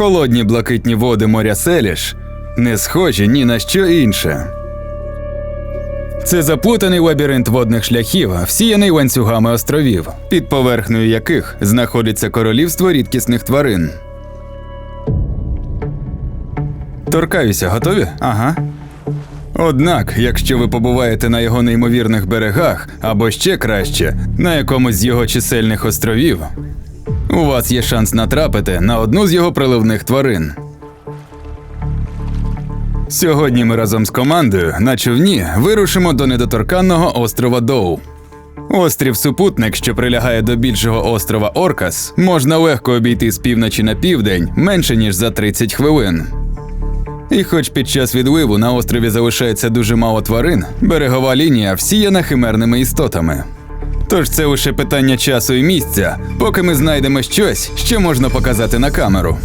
Холодні блакитні води моря Селіш не схожі ні на що інше. Це заплутаний лабіринт водних шляхів, всіяний ланцюгами островів, під поверхнею яких знаходиться королівство рідкісних тварин. Торкаюся, готові? Ага. Однак, якщо ви побуваєте на його неймовірних берегах, або ще краще, на якомусь з його чисельних островів, у вас є шанс натрапити на одну з його приливних тварин. Сьогодні ми разом з командою на човні вирушимо до недоторканного острова Доу. Острів Супутник, що прилягає до більшого острова Оркас, можна легко обійти з півночі на південь менше ніж за 30 хвилин. І хоч під час відливу на острові залишається дуже мало тварин, берегова лінія всіяна химерними істотами. Тож це лише питання часу і місця, поки ми знайдемо щось, що можна показати на камеру.